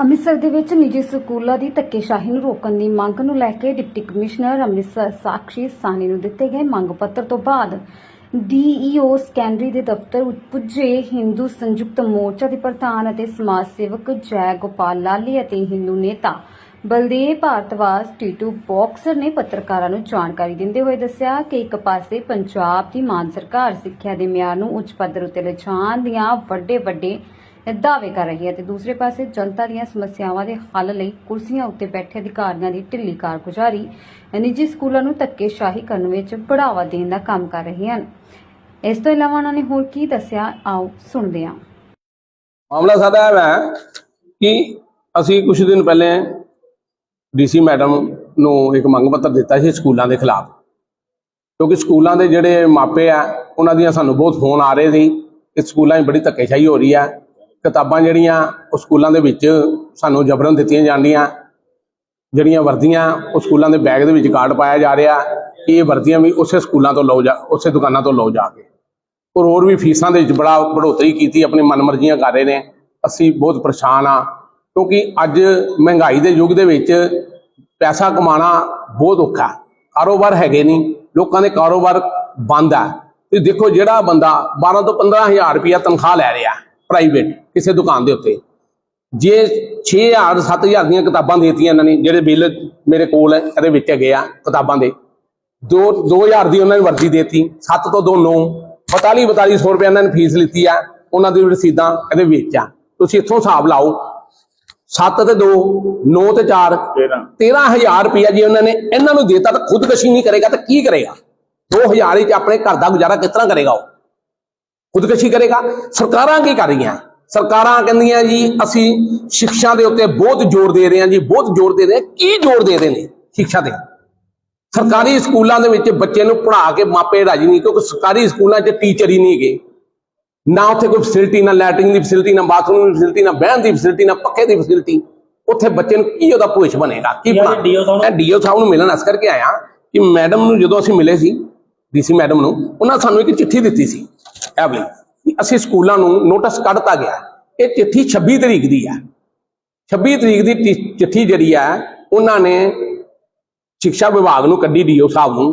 ਅੰਮ੍ਰਿਤਸਰ ਦੇ ਵਿੱਚ ਨਿੱਜੀ ਸਕੂਲਾਂ ਦੀ ਧੱਕੇਸ਼ਾਹੀ ਨੂੰ ਰੋਕਣ ਦੀ ਮੰਗ ਨੂੰ ਲੈ ਕੇ ਡਿਪਟੀ ਕਮਿਸ਼ਨਰ ਅੰਮ੍ਰਿਤਸਰ ਸਾਕਸ਼ੀ ਸਾਨੀ ਨੂੰ ਦਿੱਤੇ ਗਏ ਮੰਗ ਪੱਤਰ ਤੋਂ ਬਾਅਦ ਡੀਈਓ ਸਕੈਂਡਰੀ ਦੇ ਦਫ਼ਤਰ ਪੁੱਜੇ ਹਿੰਦੂ ਸੰਯੁਕਤ ਮੋਰਚਾ ਦੇ ਪ੍ਰਧਾਨ ਅਤੇ ਸਮਾਜ ਸੇਵਕ ਜੈ ਗੋਪਾਲ ਲਾਲੀ ਅਤੇ ਹਿੰਦੂ ਨੇਤਾ ਬਲਦੇਵ ਭਾਰਤਵਾਜ ਟੀਟੂ ਬਾਕਸਰ ਨੇ ਪੱਤਰਕਾਰਾਂ ਨੂੰ ਜਾਣਕਾਰੀ ਦਿੰਦੇ ਹੋਏ ਦੱਸਿਆ ਕਿ ਇੱਕ ਪਾਸੇ ਪੰਜਾਬ ਦੀ ਮਾਨ ਸਰਕਾਰ ਸਿੱਖਿਆ ਦੇ ਮਿਆਰ ਨੂੰ ਉੱਚ ਪੱਧਰ ਉੱਤੇ ਲਿਜਾਣ ਦੀਆਂ ਵੱਡੇ ਵੱਡੇ ਦਾਅਵੇ ਕਰ ਰਹੀ ਹੈ ਤੇ ਦੂਸਰੇ ਪਾਸੇ ਜਨਤਾ ਦੀਆਂ ਸਮੱਸਿਆਵਾਂ ਦੇ ਹੱਲ ਲਈ ਕੁਰਸੀਆਂ ਉੱਤੇ ਬੈਠੇ ਅਧਿਕਾਰੀਆਂ ਦੀ ਢਿੱਲੀ ਕਾਰਗੁਜ਼ਾਰੀ ਨਿੱਜੀ ਸਕੂਲਾਂ ਨੂੰ ਧੱਕੇਸ਼ਾਹੀ ਕਰਨ ਵਿੱਚ ਬੜਾਵਾ ਦੇਣ ਦਾ ਕੰਮ ਕਰ ਰਹੇ ਹਨ। ਇਸ ਤੋਂ ਇਲਾਵਾ ਉਹਨਾਂ ਨੇ ਹੋਰ ਕੀ ਦੱਸਿਆ, ਆਓ ਸੁਣਦੇ ਹਾਂ। ਮਾਮਲਾ ਸਾਡਾ ਇਹ ਹੈ ਕਿ ਅਸੀਂ ਕੁਝ ਦਿਨ ਪਹਿਲੇ ਡੀਸੀ ਮੈਡਮ ਨੂੰ ਇੱਕ ਮੰਗ ਪੱਤਰ ਦਿੱਤਾ ਸੀ ਸਕੂਲਾਂ ਦੇ ਖਿਲਾਫ, ਕਿਉਂਕਿ ਸਕੂਲਾਂ ਦੇ ਜਿਹੜੇ ਮਾਪੇ ਆ, ਉਹਨਾਂ ਦੀਆਂ ਸਾਨੂੰ ਬਹੁਤ ਫੋਨ ਆ ਰਹੇ ਸੀ ਕਿ ਸਕੂਲਾਂ 'ਚ ਬੜੀ ਧੱਕੇਸ਼ਾਹੀ ਹੋ ਰਹੀ ਆ ਕਿਤਾਬਾਂ ਜਿਹੜੀਆਂ ਉਹ ਸਕੂਲਾਂ ਦੇ ਵਿੱਚ ਸਾਨੂੰ ਜਬਰਨ ਦਿੱਤੀਆਂ ਜਾਂਦੀਆਂ, ਜਿਹੜੀਆਂ ਵਰਦੀਆਂ ਉਹ ਸਕੂਲਾਂ ਦੇ ਬੈਗ ਦੇ ਵਿੱਚ ਕਾਰਡ ਪਾਇਆ ਜਾ ਰਿਹਾ ਕਿ ਇਹ ਵਰਦੀਆਂ ਵੀ ਉਸੇ ਸਕੂਲਾਂ ਤੋਂ ਲਓ ਜਾ, ਉਸੇ ਦੁਕਾਨਾਂ ਤੋਂ ਲਓ ਜਾ ਕੇ। ਔਰ ਹੋਰ ਵੀ ਫੀਸਾਂ ਦੇ ਵਿੱਚ ਬੜਾ ਬੜੋਤਰੀ ਕੀਤੀ, ਆਪਣੀ ਮਨਮਰਜ਼ੀਆਂ ਕਰ ਰਹੇ ਨੇ। ਅਸੀਂ ਬਹੁਤ ਪਰੇਸ਼ਾਨ ਆ ਕਿਉਂਕਿ ਅੱਜ ਮਹਿੰਗਾਈ ਦੇ ਯੁੱਗ ਦੇ ਵਿੱਚ ਪੈਸਾ ਕਮਾਉਣਾ ਬਹੁਤ ਔਖਾ ਕਾਰੋਬਾਰ ਹੈਗੇ ਨਹੀਂ, ਲੋਕਾਂ ਦੇ ਕਾਰੋਬਾਰ ਬੰਦ ਆ ਤੇ ਦੇਖੋ ਜਿਹੜਾ ਬੰਦਾ 12 ਤੋਂ 15000 ਰੁਪਇਆ ਤਨਖਾਹ ਲੈ ਰਿਹਾ ਪ੍ਰਾਈਵੇਟ ਕਿਸੇ ਦੁਕਾਨ ਦੇ ਉੱਤੇ। ਜੇ 6000 7000 ਦੀਆਂ ਕਿਤਾਬਾਂ ਦੇਤੀਆਂ ਇਹਨਾਂ ਨੇ ਜਿਹੜੇ ਬਿੱਲ ਮੇਰੇ ਕੋਲ ਹੈ ਇਹਦੇ ਵਿੱਚ ਹੈਗੇ ਆ ਕਿਤਾਬਾਂ ਦੇ। ਦੋ 2000 ਦੀ ਉਹਨਾਂ ਨੇ ਵਰਦੀ ਦੇਤੀ 7 ਤੋਂ 2 9 42 4200 ਰੁਪਏ ਇਹਨਾਂ ਨੇ ਫੀਸ ਲਿੱਤੀ ਆ ਉਹਨਾਂ ਦੀ ਰਸੀਦਾਂ ਇਹਦੇ ਵਿੱਚ। ਆ ਤੁਸੀਂ ਇੱਥੋਂ ਹਿਸਾਬ ਲਾਓ 7 ਤੇ 2 9 ਤੇ 4 13000 ਰੁਪਇਆ ਜੇ ਉਹਨਾਂ ਨੇ ਇਹਨਾਂ ਨੂੰ ਦੇਤਾ ਤਾਂ ਖੁਦਕਸ਼ੀ ਨਹੀਂ ਕਰੇਗਾ ਤਾਂ ਕੀ ਕਰੇਗਾ? 2000 ਵਿੱਚ ਆਪਣੇ ਘਰ ਦਾ ਗੁਜ਼ਾਰਾ ਕਿਸ ਤਰ੍ਹਾਂ ਕਰੇਗਾ ਉਹ? ਖੁਦਕਸ਼ੀ ਕਰੇਗਾ। ਸਰਕਾਰਾਂ ਕੀ ਕਰ ਰਹੀਆਂ? ਸਰਕਾਰਾਂ ਕਹਿੰਦੀਆਂ ਜੀ ਅਸੀਂ ਸਿੱਖਿਆ ਦੇ ਉੱਤੇ ਬਹੁਤ ਜ਼ੋਰ ਦੇ ਰਹੇ ਹਾਂ ਜੀ ਬਹੁਤ ਜ਼ੋਰ ਦੇ ਰਹੇ ਕੀ ਜ਼ੋਰ ਦੇ ਰਹੇ ਨੇ ਸਿੱਖਿਆ ਤੇ ਸਰਕਾਰੀ ਸਕੂਲਾਂ ਦੇ ਵਿੱਚ ਬੱਚੇ ਨੂੰ ਪੜ੍ਹਾ ਕੇ ਮਾਪੇ ਰਾਜੀ ਨਹੀਂ ਕਿਉਂਕਿ ਸਰਕਾਰੀ ਸਕੂਲਾਂ 'ਚ ਟੀਚਰ ਹੀ ਨਹੀਂ ਹੈਗੇ। ਨਾ ਉੱਥੇ ਕੋਈ ਫੈਸਿਲਿਟੀ ਨਾ ਲੈਟਰਿੰਗ ਦੀ ਫੈਸਿਲਿਟੀ ਨਾ ਬਾਥਰੂਮ ਦੀ ਫੈਸਿਲਿਟੀ ਨਾ ਬਹਿਣ ਦੀ ਫੈਸਿਲਿਟੀ ਨਾ ਪੱਖੇ ਦੀ ਫੈਸਿਲਿਟੀ ਉੱਥੇ ਬੱਚੇ ਨੂੰ ਕੀ ਉਹਦਾ ਭਵਿੱਖ ਬਣੇਗਾ? ਕੀ ਬਣਾ ਮੈਂ ਡੀਓ ਸਾਹਿਬ ਨੂੰ ਮਿਲਣ ਅਸ ਕਰਕੇ ਆਇਆ ਕਿ ਮੈਡਮ ਨੂੰ ਜਦੋਂ ਅਸੀਂ ਮਿਲੇ ਸੀ ਡੀਸੀ ਮੈਡਮ ਨੂੰ ਉਹਨਾਂ ਸਾਨੂੰ ਇੱਕ ਚਿੱਠੀ ਦਿੱਤੀ ਸੀ। ਇਹ ਵਾਲੀ ਕਿ ਅਸੀਂ ਸਕੂਲਾਂ ਨੂੰ ਨੋਟਿਸ ਕੱਢਤਾ ਗਿਆ। ਇਹ ਚਿੱਠੀ 26 ਤਰੀਕ ਦੀ ਹੈ 26 ਤਰੀਕ ਦੀ ਚਿੱਠੀ ਜਿਹੜੀ ਹੈ ਉਹਨਾਂ ਨੇ ਸਿੱਖਿਆ ਵਿਭਾਗ ਨੂੰ ਕੱਢੀ ਡੀਓ ਸਾਹਿਬ ਨੂੰ।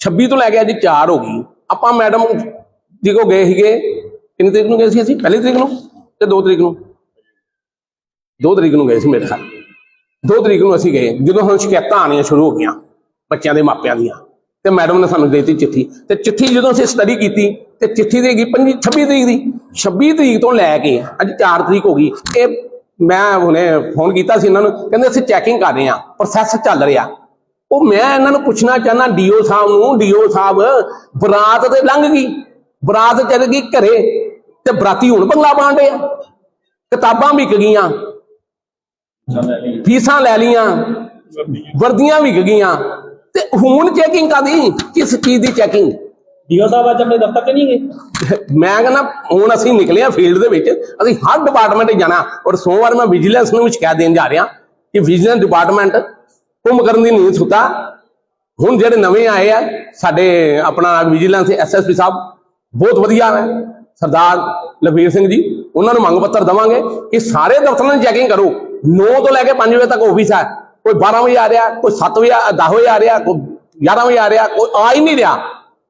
26 ਤੋਂ ਲੈ ਕੇ ਅੱਜ 4 ਹੋ ਗਈ। ਆਪਾਂ ਮੈਡਮ ਜੀ ਕੋ ਗਏ ਸੀਗੇ। ਕਿੰਨੀ ਤਰੀਕ ਨੂੰ ਗਏ ਸੀ ਅਸੀਂ? ਪਹਿਲੀ ਤਰੀਕ ਨੂੰ ਤੇ 2 ਤਰੀਕ ਨੂੰ? 2 ਤਰੀਕ ਨੂੰ ਗਏ ਸੀ ਮੇਰੇ ਖਿਆਲ। 2 ਤਰੀਕ ਨੂੰ ਅਸੀਂ ਗਏ। ਜਦੋਂ ਹੁਣ ਸ਼ਿਕਾਇਤਾਂ ਆਣੀਆਂ ਸ਼ੁਰੂ ਹੋ ਗਈਆਂ ਬੱਚਿਆਂ ਦੇ ਮਾਪਿਆਂ ਦੀਆਂ। ਤੇ ਮੈਡਮ ਨੇ ਸਾਨੂੰ ਦਿੱਤੀ ਚਿੱਠੀ। ਤੇ ਚਿੱਠੀ ਜਦੋਂ ਅਸੀਂ ਸਟੱਡੀ ਕੀਤੀ ਤੇ ਚਿੱਠੀ ਦੇ ਗਈ 25 26 ਤਰੀਕ ਦੀ 26 ਤਰੀਕ ਤੋਂ ਲੈ ਕੇ ਅੱਜ 4 ਤਰੀਕ ਹੋ ਗਈ। ਇਹ ਮੈਂ ਹੁਣੇ ਫੋਨ ਕੀਤਾ ਸੀ ਇਹਨਾਂ ਨੂੰ ਕਹਿੰਦੇ ਅਸੀਂ ਚੈਕਿੰਗ ਕਰ ਰਹੇ ਹਾਂ ਪ੍ਰੋਸੈਸ ਚੱਲ ਰਿਹਾ। ਉਹ ਮੈਂ ਇਹਨਾਂ ਨੂੰ ਪੁੱਛਣਾ ਚਾਹਨਾ ਡੀਓ ਸਾਹਿਬ ਨੂੰ ਡੀਓ ਸਾਹਿਬ ਬਰਾਤ ਤੇ ਲੰਘ ਗਈ। ਬਰਾਤ ਚੱਲ ਗਈ ਘਰੇ ਤੇ ਬਰਾਤੀ ਹੁਣ ਬੰਗਲਾ ਬਾਂਡੇ ਆ। ਕਿਤਾਬਾਂ ਵਿਕ ਗਈਆਂ। ਫੀਸਾਂ ਲੈ ਲੀਆਂ ਵਰਦੀਆਂ ਵਿਕ ਗਈਆਂ। ਤੇ ਹੁਣ ਚੈਕਿੰਗ ਕਾਦੀ ਕਿਸ ਚੀਜ਼ ਦੀ ਚੈਕਿੰਗ ਡੀਓ ਸਾਹਿਬ ਅੱਜ ਆਪਣੇ ਦਫ਼ਤਰ ਤੇ ਨਹੀਂ ਗਏ? ਮੈਂ ਕਹਿੰਦਾ ਹੁਣ ਅਸੀਂ ਨਿਕਲੇ ਆ ਫੀਲਡ ਦੇ ਵਿੱਚ ਅਸੀਂ ਹਰ ਡਿਪਾਰਟਮੈਂਟ ਜਾਣਾ ਔਰ ਸੋਮਵਾਰ ਮੈਂ ਵਿਜੀਲੈਂਸ ਨੂੰ ਸ਼ਿਕਾਇਤ ਦੇਣ ਜਾ ਰਿਹਾ ਕਿ ਵਿਜੀਲੈਂਸ ਡਿਪਾਰਟਮੈਂਟ ਕੁੰਭ ਕਰਨ ਦੀ ਨੀਂਦ ਸੁੱਤਾ। ਹੁਣ ਜਿਹੜੇ ਨਵੇਂ ਆਏ ਆ ਸਾਡੇ ਆਪਣਾ ਵਿਜੀਲੈਂਸ ਐਸਐਸਪੀ ਸਾਹਿਬ ਬਹੁਤ ਵਧੀਆ ਹੈ ਸਰਦਾਰ ਲਖਵੀਰ ਸਿੰਘ ਜੀ ਉਹਨਾਂ ਨੂੰ ਮੰਗ ਪੱਤਰ ਦਵਾਂਗੇ ਕਿ ਸਾਰੇ ਦਫ਼ਤਰਾਂ ਦੀ ਚੈਕਿੰਗ ਕਰੋ। 9 ਤੋਂ ਲੈ ਕੇ 5 ਵਜੇ ਤੱਕ ਆਫਿਸ ਹੈ। ਕੋਈ 12 ਵਜੇ ਆ ਰਿਹਾ ਕੋਈ 7 ਵਜੇ 10 ਵਜੇ ਆ ਰਿਹਾ ਕੋਈ 11 ਵਜੇ ਆ ਰਿਹਾ ਕੋਈ ਆ ਹੀ ਨਹੀਂ ਰਿਹਾ।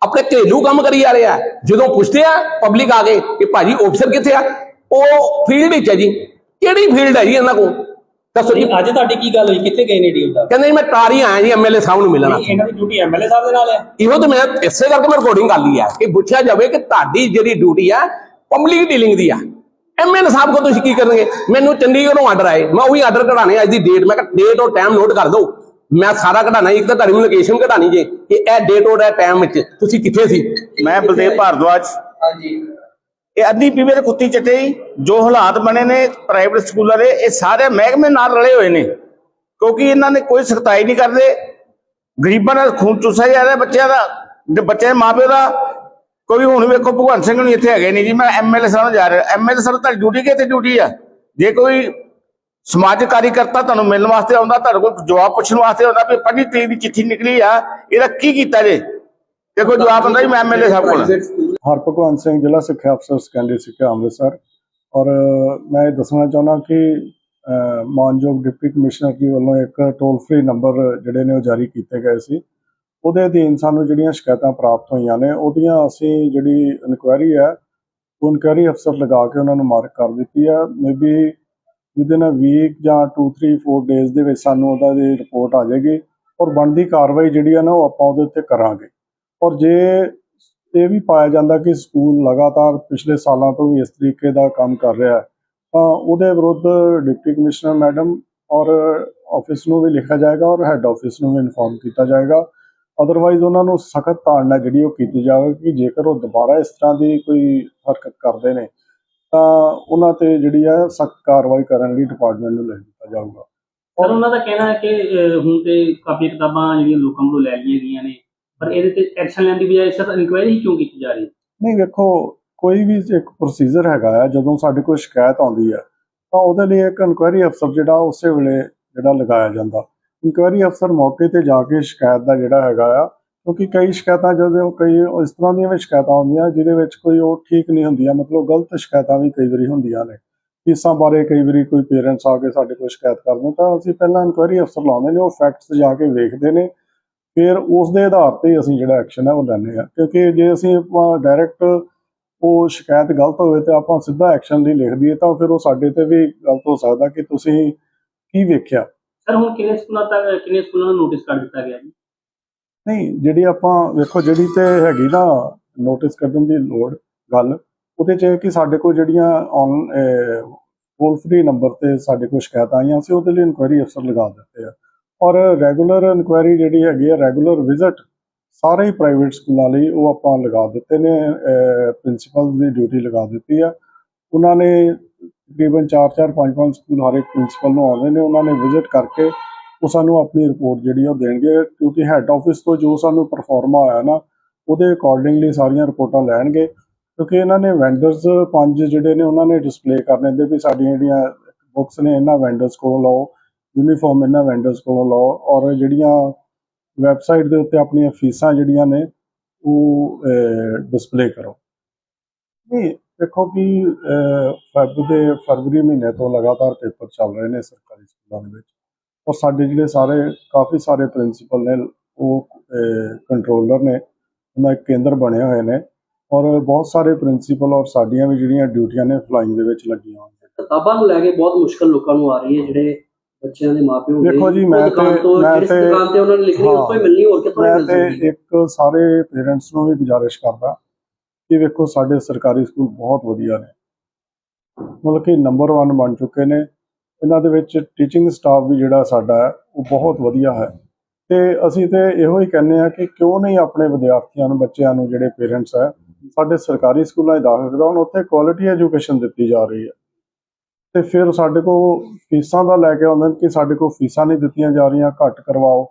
ਆਪਣੇ ਘਰੇਲੂ ਕੰਮ ਕਰੀ ਜਾ ਰਿਹਾ। ਜਦੋਂ ਪੁੱਛਦੇ ਆ ਪਬਲਿਕ ਆ ਕੇ ਕਿ ਭਾਜੀ ਆਫਿਸਰ ਕਿੱਥੇ ਆ? ਉਹ ਫੀਲਡ ਵਿੱਚ ਹੈ ਜੀ। ਕਿਹੜੀ ਫੀਲਡ ਹੈ ਜੀ ਇਹਨਾਂ ਕੋਲ? ਦੱਸੋ ਜੀ। ਅੱਜ ਤੁਹਾਡੀ ਕੀ ਗੱਲ ਹੋਈ? ਕਿੱਥੇ ਗਏ ਨੇ ਡੀਓ ਸਾਹਿਬ ਕਹਿੰਦੇ ਜੀ ਮੈਂ ਟਾਰੀ ਆਇਆ ਜੀ ਐਮਐਲਏ ਸਾਹਿਬ ਨੂੰ ਮਿਲਣਾ ਇਹਨਾਂ ਦੀ ਡਿਊਟੀ ਐਮਐਲਏ ਸਾਹਿਬ ਦੇ ਨਾਲ ਹੈ। ਇਹੋ ਤੇ ਮੈਂ ਇਸੇ ਕਰਕੇ ਮੈਂ ਰਿਕਾਰਡਿੰਗ ਕਰ ਲਈ ਹੈ ਕਿ ਪੁੱਛਿਆ ਜਾਵੇ ਕਿ ਤੁਹਾਡੀ ਜਿਹੜੀ ਡਿਊਟੀ ਆ ਪਬਲਿਕ ਡੀਲਿੰਗ ਦੀ ਆ। ਐਮਐਲਏ ਸਾਹਿਬ ਕੋ ਤੁਸੀਂ ਕੀ ਕਰਨਗੇ? ਮੈਨੂੰ ਚੰਡੀਗੜ੍ਹੋਂ ਆਰਡਰ ਆਏ। ਮੈਂ ਉਹੀ ਆਰਡਰ ਕਢਾਣੇ ਅੱਜ ਦੀ ਡੇਟ ਮੈਂ ਕਿਹਾ ਡੇਟ ਔਰ ਟਾਈਮ ਨੋਟ ਕਰ ਦਿਓ। ਮੈਂ ਸਾਰਾ ਕਢਾਣਾ ਇੱਕ ਤਾਂ ਤੁਹਾਡੀ ਲੋਕੇਸ਼ਨ ਕਢਾਣੀ ਜੇ। ਕਿ ਇਹ ਡੇਟ ਔਰ ਇਹ ਟਾਈਮ ਵਿੱਚ ਤੁਸੀਂ ਕਿੱਥੇ ਸੀ? ਮੈਂ ਬਲਦੇਵ ਭਾਰਦਵਾਜ ਹਾਂਜੀ। ਇਹ ਅੱਧੀ ਪੀਵੇ ਦੇ ਕੁੱਤੀ ਚੱਟੇ ਜੋ ਹਾਲਾਤ ਬਣੇ ਨੇ ਪ੍ਰਾਈਵੇਟ ਸਕੂਲਾਂ ਦੇ ਇਹ ਸਾਰੇ ਮਹਿਕਮੇ ਨਾਲ ਰਲੇ ਹੋਏ ਨੇ। ਕਿਉਂਕਿ ਇਹਨਾਂ ਨੇ ਕੋਈ ਸਖਤਾਈ ਨਹੀਂ ਕਰਦੇ। ਗਰੀਬਾਂ ਦਾ ਖੂਨ ਚੂਸਿਆ ਜਾ ਰਿਹਾ ਬੱਚਿਆਂ ਦਾ ਜੇ ਬੱਚੇ ਦੇ ਮਾਪਿਓ ਦਾ ਕੋਈ ਹੁਣ ਵੇਖੋ, ਭਗਵੰਤ ਸਿੰਘ ਨੂੰ ਇੱਥੇ ਹੈਗੇ ਨਹੀਂ ਜੀ। ਮੈਂ ਐਮਐਲਏ ਸਾਹਿਬ ਜਾ ਰਿਹਾ। ਐਮਐਲਏ ਸਾਹਿਬ ਤੁਹਾਡੀ ਡਿਊਟੀ ਕਿੱਥੇ ਡਿਊਟੀ ਆ? ਜੇ ਕੋਈ ਸਮਾਜਿਕ ਕਾਰਜਕਰਤਾ ਤੁਹਾਨੂੰ ਮਿਲਣ ਵਾਸਤੇ ਆਉਂਦਾ, ਤੁਹਾਡੇ ਕੋਲ ਜਵਾਬ ਪੁੱਛਣ ਵਾਸਤੇ ਆਉਂਦਾ ਵੀ ਪੰਜੀ ਤਰੀਕ ਦੀ ਚਿੱਠੀ ਨਿਕਲੀ ਆ, ਇਹਦਾ ਕੀ ਕੀਤਾ ਜੇ? ਦੇਖੋ ਜਵਾਬ ਹੁੰਦਾ ਜੀ ਮੈਂ ਐਮਐਲਏ ਸਾਹਿਬ ਕੋਲ। ਹਰ ਭਗਵੰਤ ਸਿੰਘ ਜ਼ਿਲ੍ਹਾ ਸਿੱਖਿਆ ਅਫਸਰ ਸੈਕੰਡਰੀ ਸਿੱਖਿਆ ਅੰਮ੍ਰਿਤਸਰ। ਔਰ ਮੈਂ ਇਹ ਦੱਸਣਾ ਚਾਹੁੰਦਾ ਕਿ ਮਾਨਯੋਗ ਡਿਪਟੀ ਕਮਿਸ਼ਨਰ ਜੀ ਵੱਲੋਂ ਇੱਕ ਟੋਲ ਫ੍ਰੀ ਨੰਬਰ ਜਿਹੜੇ ਨੇ ਉਹ ਜਾਰੀ ਕੀਤੇ ਗਏ ਸੀ। ਉਹਦੇ ਅਧੀਨ ਸਾਨੂੰ ਜਿਹੜੀਆਂ ਸ਼ਿਕਾਇਤਾਂ ਪ੍ਰਾਪਤ ਹੋਈਆਂ ਨੇ, ਉਹਦੀਆਂ ਅਸੀਂ ਜਿਹੜੀ ਇਨਕੁਆਇਰੀ ਹੈ, ਉਹ ਇਨਕੁਆਇਰੀ ਅਫਸਰ ਲਗਾ ਕੇ ਉਹਨਾਂ ਨੂੰ ਮਾਰਕ ਕਰ ਦਿੱਤੀ ਹੈ। ਮੇਬੀ ਵਿਦਿਨ ਅ ਵੀਕ ਜਾਂ 2 3 4 ਡੇਜ਼ ਦੇ ਵਿੱਚ ਸਾਨੂੰ ਉਹਦਾ ਦੀ ਰਿਪੋਰਟ ਆ ਜਾਏਗੀ ਔਰ ਬਣਦੀ ਕਾਰਵਾਈ ਜਿਹੜੀ ਆ ਨਾ, ਉਹ ਆਪਾਂ ਉਹਦੇ ਉੱਤੇ ਕਰਾਂਗੇ। ਔਰ ਜੇ ਇਹ ਵੀ ਪਾਇਆ ਜਾਂਦਾ ਕਿ ਸਕੂਲ ਲਗਾਤਾਰ ਪਿਛਲੇ ਸਾਲਾਂ ਤੋਂ ਵੀ ਇਸ ਤਰੀਕੇ ਦਾ ਕੰਮ ਕਰ ਰਿਹਾ ਹੈ, ਤਾਂ ਉਹਦੇ ਵਿਰੁੱਧ ਡਿਪਟੀ ਕਮਿਸ਼ਨਰ ਮੈਡਮ ਔਰ ਆਫਿਸ ਨੂੰ ਵੀ ਲਿਖਿਆ ਜਾਏਗਾ ਔਰ ਹੈੱਡ ਆਫਿਸ ਨੂੰ ਵੀ ਇਨਫੋਰਮ ਕੀਤਾ ਜਾਏਗਾ। ਅਦਰਵਾਈਜ਼ ਉਹਨਾਂ ਨੂੰ ਸਖਤ ਤਾੜਨਾ ਜਿਹੜੀ ਉਹ ਕੀਤੀ ਜਾਵੇ ਕਿ ਜੇਕਰ ਉਹ ਦੁਬਾਰਾ ਇਸ ਤਰ੍ਹਾਂ ਦੀ ਕੋਈ ਹਰਕਤ ਕਰਦੇ ਨੇ ਤਾਂ ਉਹਨਾਂ ਤੇ ਜਿਹੜੀ ਹੈ ਸਖਤ ਕਾਰਵਾਈ ਕਰਨ ਲਈ ਡਿਪਾਰਟਮੈਂਟ ਨੂੰ ਲਿਖ ਦਿੱਤਾ ਜਾਊਗਾ। ਸਰ ਉਹਨਾਂ ਦਾ ਕਹਿਣਾ ਹੈ ਕਿ ਹੁਣ ਤੇ ਕਾਪੀ ਕਿਤਾਬਾਂ ਜਿਹੜੀਆਂ ਲੋਕਾਂ ਵੱਲੋਂ ਲੈ ਲਈਆਂ ਗਈਆਂ ਨੇ ਪਰ ਇਹਦੇ ਤੇ ਐਕਸ਼ਨ ਲੈਣ ਦੀ ਬਜਾਏ ਸਰ ਇਨਕੁਆਇਰੀ ਹੀ ਕਿਉਂ ਕੀਤੀ ਜਾ ਰਹੀ ਹੈ? ਨਹੀਂ ਵੇਖੋ ਕੋਈ ਵੀ ਇੱਕ ਪ੍ਰੋਸੀਜਰ ਹੈਗਾ ਆ ਜਦੋਂ ਸਾਡੇ ਕੋਲ ਸ਼ਿਕਾਇਤ ਆਉਂਦੀ ਹੈ ਤਾਂ ਉਹਦੇ ਲਈ ਇੱਕ ਇਨਕੁਆਇਰੀ ਅਫਸਰ ਜਿਹੜਾ ਉਸੇ ਵੇਲੇ ਜਿਹੜਾ ਲਗਾਇਆ ਜਾਂਦਾ। ਇਨਕੁਆਇਰੀ ਅਫਸਰ ਮੌਕੇ ਤੇ ਜਾ ਕੇ ਸ਼ਿਕਾਇਤ ਦਾ ਜਿਹੜਾ ਹੈਗਾ ਆ, ਕਿਉਂਕਿ ਕਈ ਸ਼ਿਕਾਇਤਾਂ ਜਦੋਂ ਕਈ ਇਸ ਤਰ੍ਹਾਂ ਦੀਆਂ ਵੀ ਸ਼ਿਕਾਇਤਾਂ ਆਉਂਦੀਆਂ ਜਿਹਦੇ ਵਿੱਚ ਕੋਈ ਉਹ ਠੀਕ ਨਹੀਂ ਹੁੰਦੀਆਂ, ਮਤਲਬ ਗਲਤ ਸ਼ਿਕਾਇਤਾਂ ਵੀ ਕਈ ਵਾਰੀ ਹੁੰਦੀਆਂ ਨੇ। ਫੀਸਾਂ ਬਾਰੇ ਕਈ ਵਾਰੀ ਕੋਈ ਪੇਰੈਂਟਸ ਆ ਕੇ ਸਾਡੇ ਕੋਲ ਸ਼ਿਕਾਇਤ ਕਰਦੇ ਤਾਂ ਅਸੀਂ ਪਹਿਲਾਂ ਇਨਕੁਆਇਰੀ ਅਫਸਰ ਲਾਉਂਦੇ ਨੇ, ਉਹ ਫੈਕਟਸ ਜਾ ਕੇ ਵੇਖਦੇ ਨੇ, ਫਿਰ ਉਸ ਦੇ ਆਧਾਰ ਤੇ ਅਸੀਂ ਜਿਹੜਾ ਐਕਸ਼ਨ ਹੈ ਉਹ ਲੈਂਦੇ ਆ ਕਿਉਂਕਿ ਜੇ ਅਸੀਂ ਡਾਇਰੈਕਟ ਉਹ ਸ਼ਿਕਾਇਤ ਗਲਤ ਹੋਵੇ ਤੇ ਆਪਾਂ ਸਿੱਧਾ ਐਕਸ਼ਨ ਲਈ ਲਿਖ ਦਈਏ, ਤਾਂ ਫਿਰ ਉਹ ਸਾਡੇ ਤੇ ਵੀ ਗਲਤ ਹੋ ਸਕਦਾ ਕਿ ਤੁਸੀਂ ਕੀ ਵੇਖਿਆ। ਸਰ ਹੁਣ ਕਿੰਨੇ ਸਕੂਲਾਂ ਤੱਕ, ਕਿੰਨੇ ਸਕੂਲਾਂ ਨੂੰ ਨੋਟਿਸ ਕਰ ਦਿੱਤਾ ਗਿਆ ਜੀ? ਨਹੀਂ, ਜਿਹੜੀ ਆਪਾਂ ਵੇਖੋ, ਜਿਹੜੀ ਤੇ ਹੈਗੀ ਨਾ ਨੋਟਿਸ ਕਰਨ ਦੀ ਲੋੜ ਗੱਲ, ਉਹਦੇ ਚ ਇਹ ਕਿ ਸਾਡੇ ਕੋਲ ਜਿਹੜੀਆਂ ਔਨ ਟੋਲ ਫ੍ਰੀ ਨੰਬਰ ਤੇ ਸਾਡੇ ਕੋਲ ਸ਼ਿਕਾਇਤਾਂ ਆਈਆਂ ਸੀ, ਉਹਦੇ ਲਈ ਇਨਕੁਆਇਰੀ ਅਫਸਰ ਲਗਾ ਦਿੱਤੇ ਆ। ਔਰ ਰੈਗੂਲਰ ਇਨਕੁਆਇਰੀ ਜਿਹੜੀ ਹੈਗੀ ਆ ਰੈਗੂਲਰ ਵਿਜ਼ਿਟ ਸਾਰੇ ਹੀ ਪ੍ਰਾਈਵੇਟ ਸਕੂਲਾਂ ਲਈ ਉਹ ਆਪਾਂ ਲਗਾ ਦਿੱਤੇ ਨੇ ਪ੍ਰਿੰਸੀਪਲ ਦੀ ਡਿਊਟੀ ਲਗਾ ਦਿੱਤੀ ਆ। ਉਹਨਾਂ ਨੇ ਤਕਰੀਬਨ 4-4 5-5 ਸਕੂਲ ਹਰ ਇੱਕ ਪ੍ਰਿੰਸੀਪਲ ਨੂੰ ਆਉਂਦੇ ਨੇ, ਉਹਨਾਂ ਨੇ ਵਿਜ਼ਿਟ ਕਰਕੇ ਉਹ ਸਾਨੂੰ ਆਪਣੀ ਰਿਪੋਰਟ ਜਿਹੜੀ ਉਹ ਦੇਣਗੇ, ਕਿਉਂਕਿ ਹੈੱਡ ਆਫਿਸ ਤੋਂ ਜੋ ਸਾਨੂੰ ਪਰਫਾਰਮਾ ਆਇਆ ਨਾ, ਉਹਦੇ ਅਕੋਰਡਿੰਗਲੀ ਸਾਰੀਆਂ ਰਿਪੋਰਟਾਂ ਲੈਣਗੇ, ਕਿਉਂਕਿ ਇਹਨਾਂ ਨੇ ਵੈਂਡਰਸ ਪੰਜ ਜਿਹੜੇ ਨੇ, ਉਹਨਾਂ ਨੇ ਡਿਸਪਲੇ ਕਰਨੇ ਦੇ ਵੀ ਸਾਡੀਆਂ ਜਿਹੜੀਆਂ ਬੁੱਕਸ ਨੇ, ਇਹਨਾਂ ਵੈਂਡਰਸ ਕੋਲੋਂ ਲਓ ਯੂਨੀਫਾਰਮ ਇਹਨਾਂ ਵੈਂਡਰਸ ਕੋਲੋਂ ਲਓ, ਔਰ ਜਿਹੜੀਆਂ ਵੈਬਸਾਈਟ ਦੇ ਉੱਤੇ ਆਪਣੀਆਂ ਫੀਸਾਂ ਜਿਹੜੀਆਂ ਨੇ, ਉਹ ਡਿਸਪਲੇ ਕਰੋ। ਨਹੀਂ ਦੇਖੋ ਕਿ ਫੈਬ ਦੇ ਫਰਵਰੀ ਮਹੀਨੇ ਤੋਂ ਲਗਾਤਾਰ ਪੇਪਰ ਚੱਲ ਰਹੇ ਨੇ ਸਰਕਾਰੀ ਸਕੂਲਾਂ ਦੇ ਵਿੱਚ। ਔਰ ਸਾਡੇ ਜਿਹੜੇ ਸਾਰੇ ਕਾਫੀ ਸਾਰੇ ਪ੍ਰਿੰਸੀਪਲ ਨੇ ਉਹ ਕੰਟਰੋਲਰ ਨੇ ਉਹਨਾਂ ਇੱਕ ਕੇਂਦਰ ਬਣੇ ਹੋਏ ਨੇ। ਔਰ ਬਹੁਤ ਸਾਰੇ ਪ੍ਰਿੰਸੀਪਲ ਔਰ ਸਾਡੀਆਂ ਵੀ ਜਿਹੜੀਆਂ ਡਿਊਟੀਆਂ ਨੇ ਫਲਾਈਂਗ ਦੇ ਵਿੱਚ ਲੱਗੀਆਂ ਹੋਈਆਂ ਕਿਤਾਬਾਂ ਨੂੰ ਲੈ ਕੇ ਬਹੁਤ ਮੁਸ਼ਕਲ ਲੋਕਾਂ ਨੂੰ ਆ ਰਹੀ ਹੈ ਜਿਹੜੇ ਬੱਚਿਆਂ ਦੇ ਮਾਪੇ ਹੁੰਦੇ ਦੇਖੋ ਜੀ, ਮੈਂ ਤੇ- ਮੈਂ ਤੇ- ਦੁਕਾਨ ਤੇ ਉਹਨਾਂ ਨੇ ਲਿਖਣੀ ਉਸ ਤੋਂ ਹੀ ਹਾਂ। ਮਿਲਣੀ ਹੋਰ ਕਿਤੋਂ ਨਹੀਂ ਮੈਂ ਮਿਲ ਤੇ ਸਕਦੀ ਇੱਕ ਸਾਰੇ ਪੇਰੈਂਟਸ ਨੂੰ ਵੀ ਗੁਜ਼ਾਰਿਸ਼ ਕਰਦਾ ਕਿ ਵੇਖੋ, ਸਾਡੇ ਸਰਕਾਰੀ ਸਕੂਲ ਬਹੁਤ ਵਧੀਆ ਨੇ। ਮਤਲਬ ਕਿ ਨੰਬਰ 1 ਬਣ ਚੁੱਕੇ ਨੇ। ਇਹਨਾਂ ਦੇ ਵਿੱਚ ਟੀਚਿੰਗ ਸਟਾਫ ਵੀ ਜਿਹੜਾ ਸਾਡਾ ਹੈ, ਉਹ ਬਹੁਤ ਵਧੀਆ ਹੈ। ਤੇ ਅਸੀਂ ਤੇ ਇਹੋ ਹੀ ਕਹਿੰਦੇ ਆ ਕਿ ਕਿਉਂ ਨਹੀਂ ਆਪਣੇ ਵਿਦਿਆਰਥੀਆਂ ਨੂੰ, ਬੱਚਿਆਂ ਨੂੰ, ਜਿਹੜੇ ਪੇਰੈਂਟਸ ਹੈ, ਸਾਡੇ ਸਰਕਾਰੀ ਸਕੂਲਾਂ 'ਚ ਦਾਖਲ ਕਰਾਉਣ, ਉੱਥੇ ਕੁਆਲਿਟੀ ਐਜੂਕੇਸ਼ਨ ਦਿੱਤੀ ਜਾ ਰਹੀ ਹੈ। ਤੇ ਫਿਰ ਸਾਡੇ ਕੋਲ ਫੀਸਾਂ ਦਾ ਲੈ ਕੇ ਆਉਂਦੇ ਨੇ ਕਿ ਸਾਡੇ ਕੋਲ ਫੀਸਾਂ ਨਹੀਂ ਦਿੱਤੀਆਂ ਜਾ ਰਹੀਆਂ, ਘੱਟ ਕਰਵਾਓ।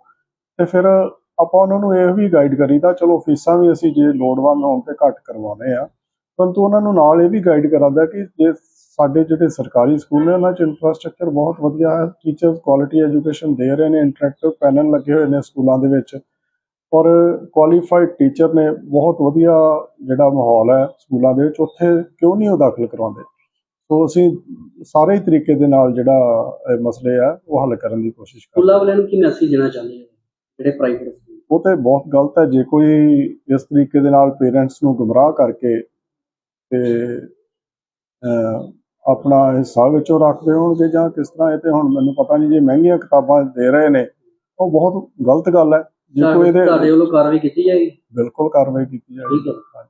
ਤੇ ਫਿਰ ਆਪਾਂ ਉਹਨਾਂ ਨੂੰ ਇਹ ਵੀ ਗਾਈਡ ਕਰੀਦਾ ਚਲੋ ਫੀਸਾਂ ਵੀ ਅਸੀਂ ਜੇ ਲੋੜਵੰਦ ਹੋਣ ਤੇ ਘੱਟ ਕਰਵਾਉਂਦੇ ਆ ਪਰੰਤੂ ਉਹਨਾਂ ਨੂੰ ਨਾਲ ਇਹ ਵੀ ਗਾਈਡ ਕਰਾਂਦਾ ਕਿ ਜੇ ਸਾਡੇ ਜਿਹੜੇ ਸਰਕਾਰੀ ਸਕੂਲ ਨੇ ਉਹਨਾਂ 'ਚ ਇਨਫਰਾਸਟ੍ਰਕਚਰ ਬਹੁਤ ਵਧੀਆ ਹੈ ਟੀਚਰਸ ਕੁਆਲਿਟੀ ਐਜੂਕੇਸ਼ਨ ਦੇ ਰਹੇ ਨੇ ਇੰਟਰੈਕਟਿਵ ਪੈਨਲ ਲੱਗੇ ਹੋਏ ਨੇ ਸਕੂਲਾਂ ਦੇ ਵਿੱਚ ਔਰ ਕੁਆਲੀਫਾਈਡ ਟੀਚਰ ਨੇ ਬਹੁਤ ਵਧੀਆ ਜਿਹੜਾ ਮਾਹੌਲ ਹੈ ਸਕੂਲਾਂ ਦੇ ਵਿੱਚ ਉੱਥੇ ਕਿਉਂ ਨਹੀਂ ਉਹ ਦਾਖਲ ਕਰਵਾਉਂਦੇ ਸੋ ਅਸੀਂ ਸਾਰੇ ਹੀ ਤਰੀਕੇ ਦੇ ਨਾਲ ਜਿਹੜਾ ਇਹ ਮਸਲੇ ਆ ਉਹ ਹੱਲ ਕਰਨ ਦੀ ਕੋਸ਼ਿਸ਼ ਕਰ ਸਕੂਲਾਂ ਵਾਲਿਆਂ ਨੂੰ ਕੀ ਮੈਸੇਜ ਦੇਣਾ ਚਾਹੁੰਦੇ ਹੋ? ਜਿਹੜੇ ਪ੍ਰਾਈਵੇਟ ਉਹ ਤੇ ਬਹੁਤ ਗਲਤ ਹੈ ਜੇ ਕੋਈ ਇਸ ਤਰੀਕੇ ਦੇ ਨਾਲ ਪੇਰੈਂਟਸ ਨੂੰ ਗੁੰਮਰਾਹ ਕਰਕੇ ਤੇ ਆਪਣਾ ਹਿੱਸਾ ਵਿੱਚੋਂ ਰੱਖਦੇ ਹੋਣਗੇ ਜਾਂ ਕਿਸ ਤਰ੍ਹਾਂ ਇਹ ਤੇ ਹੁਣ ਮੈਨੂੰ ਪਤਾ ਨਹੀਂ ਜੇ ਮਹਿੰਗੀਆਂ ਕਿਤਾਬਾਂ ਦੇ ਰਹੇ ਨੇ ਉਹ ਬਹੁਤ ਗਲਤ ਗੱਲ ਹੈ ਜੇ ਕੋਈ ਇਹਦੇ ਤੁਹਾਡੇ ਵੱਲੋਂ ਕਾਰਵਾਈ ਕੀਤੀ ਜਾਏਗੀ ਬਿਲਕੁਲ ਕਾਰਵਾਈ ਕੀਤੀ ਜਾਵੇ ਠੀਕ ਹੈ। ਹਾਂਜੀ।